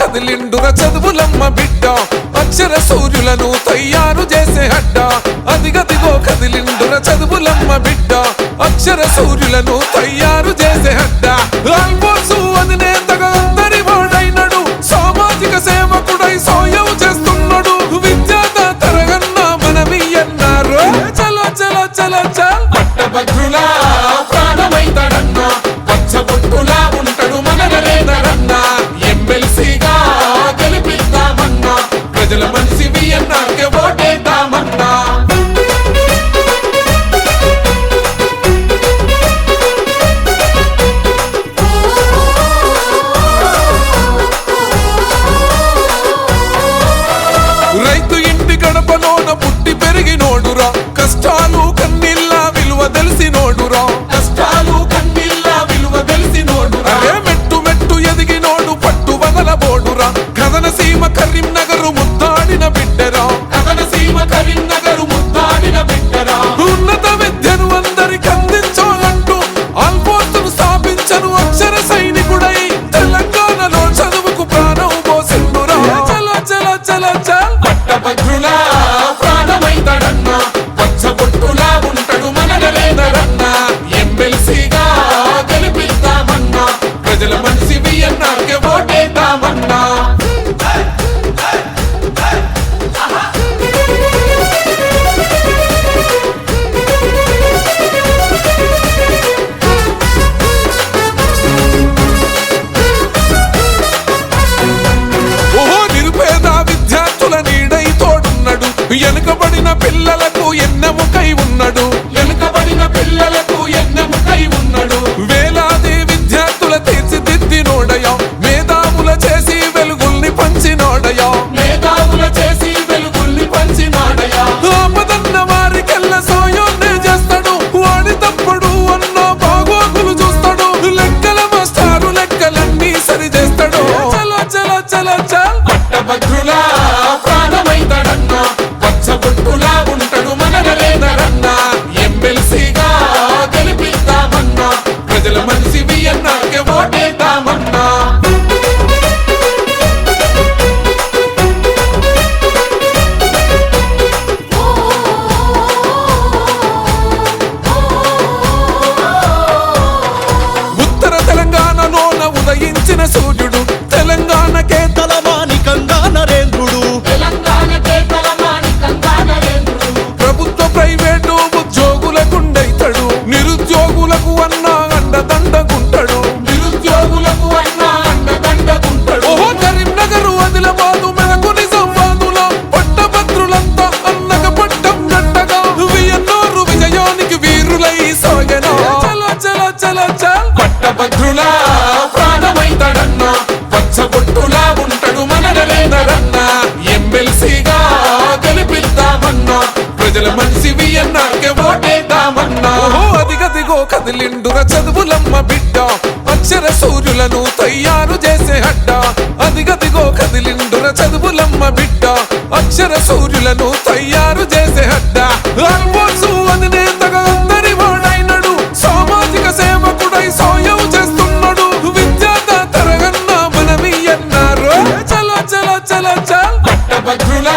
కదిలిండున చదువులమ్మ బిడ్డ. అక్షర సూర్యులను తయారు చేసే అడ్డ అదిగదిగో కదిలిండున చదువులమ్మ బిడ్డ. అక్షర సూర్యులను తయారు చేసే అడ్డ ఆల్మోస్ట్ పిల్లలకు ఎన్నముకై ఉన్నాడు. వెనుకబడిన పిల్లలకు నాకే ఓటేద్దామన్నా అదిగదిగో కదిలిండున చదువులమ్మ బిడ్డ. అక్షర సూర్యులను తయారు చేసే అడ్డ అదిగదిగో కదిలిండున చదువులమ్మ బిడ్డ. అక్షర సూర్యులను తయారు చేసే అడ్డ ఆల్మోసు అధినేతగా అందరి వాడైనడు. సామాజిక సేవకుడై సోయం చేస్తున్నాడు. విద్యాత తరగన్న మనమి అన్నారు. చలో చలో చలో చల్. పట్టభద్రులా